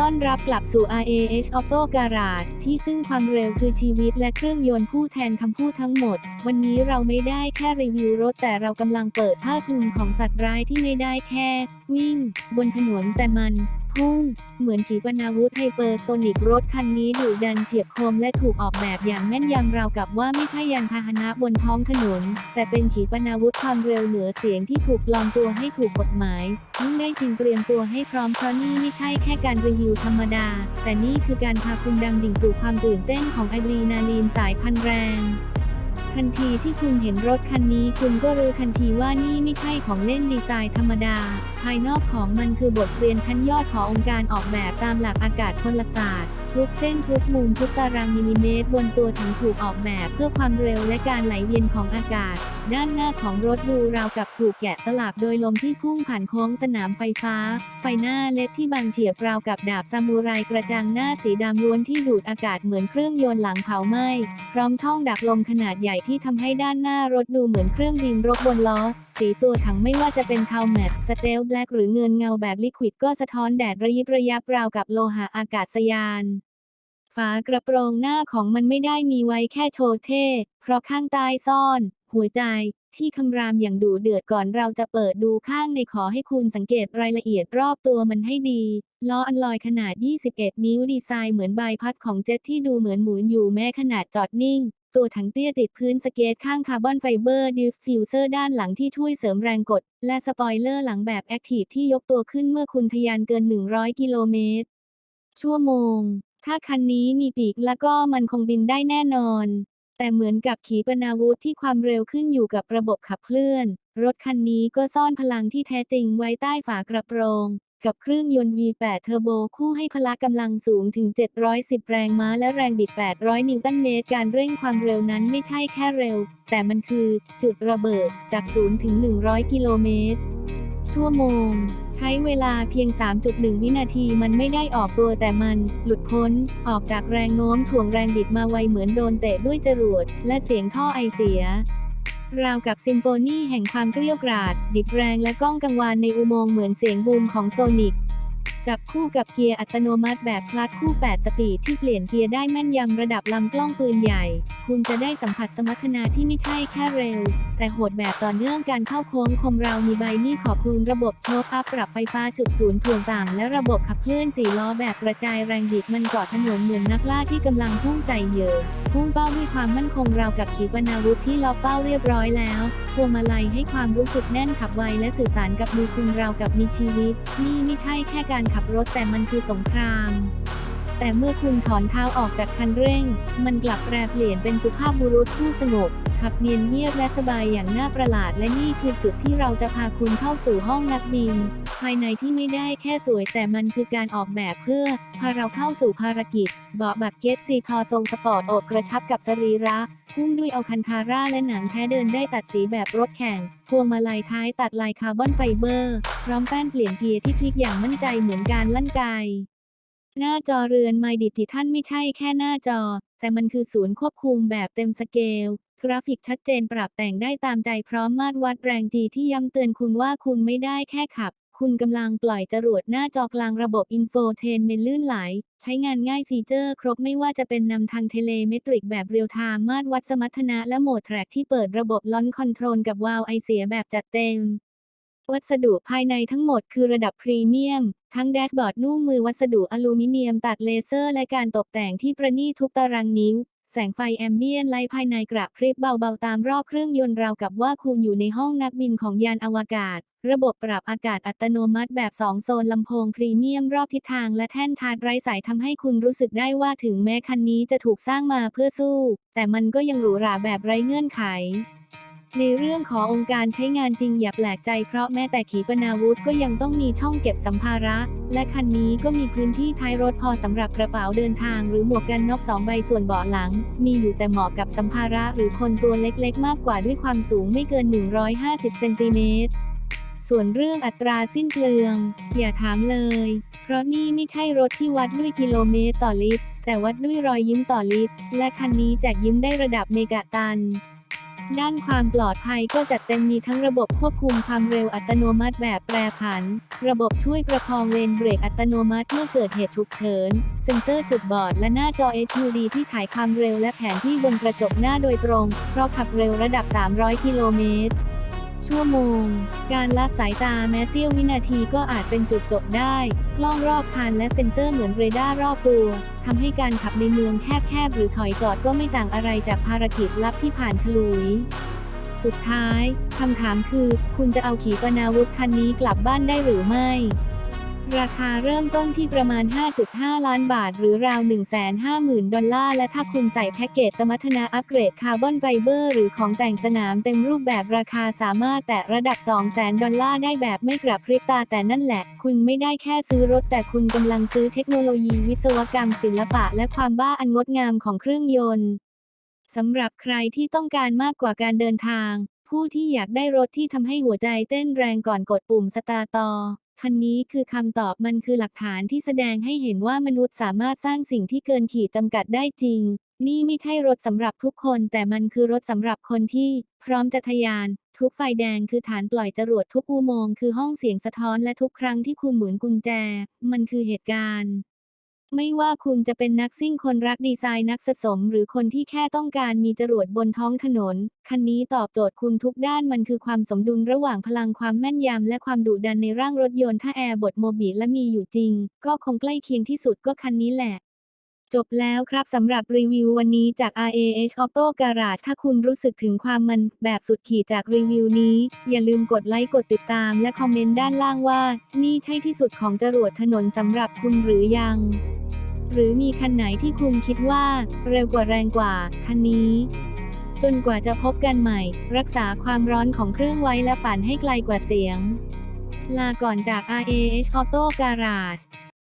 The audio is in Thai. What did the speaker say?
ต้อนรับกลับสู่ RAH Auto Garage ที่ซึ่งความเร็วคือชีวิตและเครื่องยนต์ผู้แทนคำพูดทั้งหมด วันนี้เราไม่ได้แค่รีวิวรถแต่เรากำลังเปิดผ้าคลุมของสัตว์ร้ายที่ไม่ได้แค่ วิ่ง บนถนนแต่มัน พุ่ง เหมือนขีปนาวุธไฮเปอร์โซนิกรถคันนี้ดุดันเฉียบคมและถูกออกแบบอย่างแม่นยำราวกับว่าไม่ใช่ยานพาหนะบนท้องถนน แต่เป็นขีปนาวุธความเร็วเหนือเสียงที่ถูกปลอมตัวให้ถูกกฎหมายยิ่งได้จริงเตรียมตัวให้พร้อมเพราะนี่ไม่ใช่แค่การรีวิวธรรมดา แต่นี่คือการพาคุณดังดิ่งสู่ความตื่นเต้นของอะดรีนาลีนสายพันแรง ทันทีที่คุณเห็นรถคันนี้คุณก็รู้ทันทีว่านี่ไม่ใช่ของเล่นดีไซน์ธรรมดา ภายนอกของมันคือบทเรียนชั้นยอดขององค์การออกแบบตามหลักอากาศพลศาสตร์ทุกเส้นทุกมุมทุกตารางมิลลิเมตร บนตัวถังถูกออกแบบเพื่อความเร็วและการไหลเวียนของอากาศ ด้านหน้าของรถดูราวกับถูกแกะสลักโดยลมที่พุ่งผ่านโค้งสนามไฟฟ้า ไฟหน้าเล็ดที่บางเฉียบราวกับดาบซามูไรกระจังหน้าสีดำล้วนที่ดูดอากาศเหมือนเครื่องยนต์หลังเผาไหม้พร้อมช่องดักลมขนาดใหญ่ที่ทำให้ด้านหน้ารถดูเหมือนเครื่องบินรบบนล้อ สีตัวถังไม่ว่าจะเป็นเทาแมตสเตลแบล็กหรือเงินเงาแบบลิควิดก็สะท้อนแดดระยิบระยับราวกับโลหะอากาศยาน ฝากระโปรงหน้าของมันไม่ได้มีไว้แค่โชว์เท่ เพราะข้างใต้ซ่อน หัวใจที่คำรามอย่างดุเดือดก่อนเราจะเปิดดูข้างในขอให้คุณสังเกตรายละเอียดรอบตัวมันให้ดี ล้ออันลอยขนาด 21 นิ้วดีไซน์เหมือนใบพัดของเจ็ตที่ดูเหมือนหมุนอยู่แม้ขนาดจอดนิ่ง ตัวถังเตี้ยติดพื้นสเกตข้างคาร์บอนไฟเบอร์ดิฟฟิวเซอร์ด้านหลังที่ช่วยเสริมแรงกด และสปอยเลอร์หลังแบบแอคทีฟที่ยกตัวขึ้นเมื่อคุณทะยานเกิน 100 กิโลเมตร ชั่วโมง ถ้าคันนี้มีปีกแล้วก็มันคงบินได้แน่นอน แต่เหมือนกับขีปนาวุธที่ความเร็วขึ้นอยู่กับระบบขับเคลื่อน รถคันนี้ก็ซ่อนพลังที่แท้จริงไว้ใต้ฝากระโปรง กับเครื่องยนต์ V8 เทอร์โบคู่ให้พละกำลังสูงถึง 710 แรงม้าและแรงบิด 800 นิวตันเมตร การเร่งความเร็วนั้นไม่ใช่แค่เร็ว แต่มันคือจุดระเบิดจาก 0 ถึง 100 กิโลเมตร ชั่วโมง ใช้เวลาเพียง 3.1 วินาทีมันไม่ได้ออกตัวแต่มัน หลุดพ้น ออกจากแรงโน้มถ่วงแรงบิดมาไวเหมือนโดนเตะด้วยจรวด และเสียงท่อไอเสีย ราวกับซิมโฟนีแห่งความเกลี้ยวกราด ดิบแรงและก้องกังวานในอุโมงค์เหมือนเสียงบูมของโซนิกจับคู่กับเกียร์อัตโนมัติแบบคลัตช์คู่ 8 สปีดที่เปลี่ยนเกียร์ได้แม่นยำระดับลำกล้องปืนใหญ่ คุณจะได้สัมผัสสมรรถนะที่ไม่ใช่แค่เร็ว แต่โหดแบบต่อเนื่องการเข้าโค้งคมรามีใบมีขอบคูณระบบโชคอัพปรับไฟฟ้าจุดศูนย์ถ่วงต่ำและระบบขับเคลื่อนสี่ล้อแบบกระจายแรงบิดมันเกาะถนนเหมือนนักล่าที่กำลังพุ่งใส่เหยื่อพุ่งเป้าด้วยความมั่นคงราวกับขีปนาวุธที่ล็อกเป้าเรียบร้อยแล้วพวงมาลัยให้ความรู้สึกแน่นขับไวและสื่อสารกับมือคุณราวกับมีชีวิต นี่ไม่ใช่แค่การขับรถแต่มันคือสงคราม แต่เมื่อคุณถอนเท้าออกจากคันเร่ง มันกลับแปรเปลี่ยนเป็นสุภาพบุรุษผู้สงบขับเนียนเงียบและสบายอย่างน่าประหลาดและนี่คือจุดที่เราจะพาคุณเข้าสู่ห้องนักบิน ภายในที่ไม่ได้แค่สวยแต่มันคือการออกแบบเพื่อ พาเราเข้าสู่ภารกิจ เบาะบักเก็ตซีทอทรงสปอร์ตอบกระชับกับสรีระพุ่งด้วยเอาคันทาร่าและหนังแท้เดินได้ตัดสีแบบรถแข่ง พวงมาลัยท้ายตัดลายคาร์บอนไฟเบอร์ พร้อมแป้นเปลี่ยนเกียร์ที่คลิกอย่างมั่นใจเหมือนการลั่นไกหน้าจอเรือนไมดิจิทัลไม่ใช่แค่หน้าจอ แต่มันคือศูนย์ควบคุมแบบเต็มสเกล กราฟิกชัดเจนปรับแต่งได้ตามใจพร้อมมาตรวัดแรงจีที่ย้ำเตือนคุณว่าคุณไม่ได้แค่ขับ คุณกำลังปล่อยจรวดหน้าจอกลางระบบอินโฟเทนเมนลื่นไหล ใช้งานง่ายฟีเจอร์ครบไม่ว่าจะเป็นนำทางเทเลเมตริกแบบเรียลไทม์มาตรวัดสมรรถนะและโหมดแทร็กที่เปิดระบบลอนคอนโทรลกับวาล์วไอเสียแบบจัดเต็ม วัสดุภายในทั้งหมดคือระดับพรีเมียม ทั้งแดชบอร์ดนุ่มมือวัสดุอลูมิเนียมตัดเลเซอร์และการตกแต่งที่ประณีตทุกตารางนิ้ว แสงไฟแอมเบียนไล่ภายในกระพริบเบาๆตามรอบเครื่องยนต์ราวกับว่าคุณอยู่ในห้องนักบินของยานอวกาศ ระบบปรับอากาศอัตโนมัติแบบ 2 โซนลำโพงพรีเมียมรอบทิศทางและแท่นชาร์จไร้สายทำให้คุณรู้สึกได้ว่าถึงแม้คันนี้จะถูกสร้างมาเพื่อสู้ แต่มันก็ยังหรูหราแบบไร้เงื่อนไข ในเรื่องขององค์การใช้งานจริงอย่าแปลกใจเพราะแม้แต่ขีปนาวุธก็ยังต้องมีช่องเก็บสัมภาระ และคันนี้ก็มีพื้นที่ท้ายรถพอสำหรับกระเป๋าเดินทาง หรือหมวกกันน็อกสองใบส่วนเบาะหลัง มีอยู่แต่เหมาะกับสัมภาระหรือคนตัวเล็กๆ มากกว่าด้วยความสูงไม่เกิน 150เซนติเมตรส่วนเรื่องอัตราสิ้นเปลือง อย่าถามเลย เพราะนี่ไม่ใช่รถที่วัดด้วยกิโลเมตรต่อลิตร แต่วัดด้วยรอยยิ้มต่อลิตร และคันนี้แจกยิ้มได้ระดับเมกะตัน ด้านความปลอดภัยก็จัดเต็มมีทั้งระบบควบคุมความเร็วอัตโนมัติแบบแปรผัน ระบบช่วยประคองเลนเบรกอัตโนมัติเมื่อเกิดเหตุฉุกเฉิน เซ็นเซอร์จุดบอดและหน้าจอ HUD ที่ฉายความเร็วและแผนที่บนกระจกหน้าโดยตรง เพราะขับเร็วระดับ 300 กิโลเมตร ชั่วโมง การละสายตาแม้เสี้ยววินาทีก็อาจเป็นจุดจบได้ กล้องรอบคันและเซ็นเซอร์เหมือนเรดาร์รอบตัวทำให้การขับในเมืองแคบๆหรือถอยจอดก็ไม่ต่างอะไรจากภารกิจลับที่ผ่านฉลุยสุดท้าย คำถามคือ คุณจะเอาขีปนาวุธคันนี้กลับบ้านได้หรือไม่ ราคาเริ่มต้นที่ประมาณ 5.5 ล้านบาท หรือราว 150,000 ดอลลาร์ และถ้าคุณใส่แพ็กเกจสมรรถนะอัปเกรดคาร์บอนไฟเบอร์หรือของแต่งสนามเต็มรูปแบบราคาสามารถแตะระดับ 200,000 ดอลลาร์ได้แบบไม่กระพริบตาแต่นั่นแหละ คุณไม่ได้แค่ซื้อรถแต่คุณกำลังซื้อเทคโนโลยีวิศวกรรม ศิลปะ และความบ้าอันงดงามของเครื่องยนต์สำหรับใครที่ต้องการมากกว่าการเดินทาง ผู้ที่อยากได้รถที่ทำให้หัวใจเต้นแรงก่อนกดปุ่มสตาร์ทต่อคันนี้คือคำตอบมันคือหลักฐานที่แสดงให้เห็นว่ามนุษย์สามารถสร้างสิ่งที่เกินขีดจำกัดได้จริง นี่ไม่ใช่รถสำหรับทุกคน แต่มันคือรถสำหรับคนที่ พร้อมจะทะยาน ทุกไฟแดงคือฐานปล่อยจรวดทุกอุโมงค์คือห้องเสียงสะท้อนและทุกครั้งที่คุณหมุนกุญแจ มันคือเหตุการณ์ ไม่ว่าคุณจะเป็นนักซิ่งคนรักดีไซน์นักสะสม หรือคนที่แค่ต้องการมีจรวดบนท้องถนน คันนี้ตอบโจทย์คุณทุกด้านมันคือความสมดุลระหว่างพลังความแม่นยำและความดุดันในร่างรถยนต์ถ้าแอร์บดโมบิและมีอยู่จริง ก็คงใกล้เคียงที่สุดก็คันนี้แหละจบแล้วครับสำหรับรีวิววันนี้จาก RAH Auto Garage ถ้าคุณรู้สึกถึงความมันแบบสุดขีดจากรีวิวนี้ อย่าลืมกดไลค์กดติดตามและคอมเมนต์ด้านล่างว่า นี่ใช่ที่สุดของจรวดถนนสำหรับคุณหรือยัง หรือมีคันไหนที่คุณคิดว่าเร็วกว่าแรงกว่า คันนี้ จนกว่าจะพบกันใหม่ รักษาความร้อนของเครื่องไว้และฝันให้ไกลกว่าเสียง ลาก่อนจาก RAH Auto Garage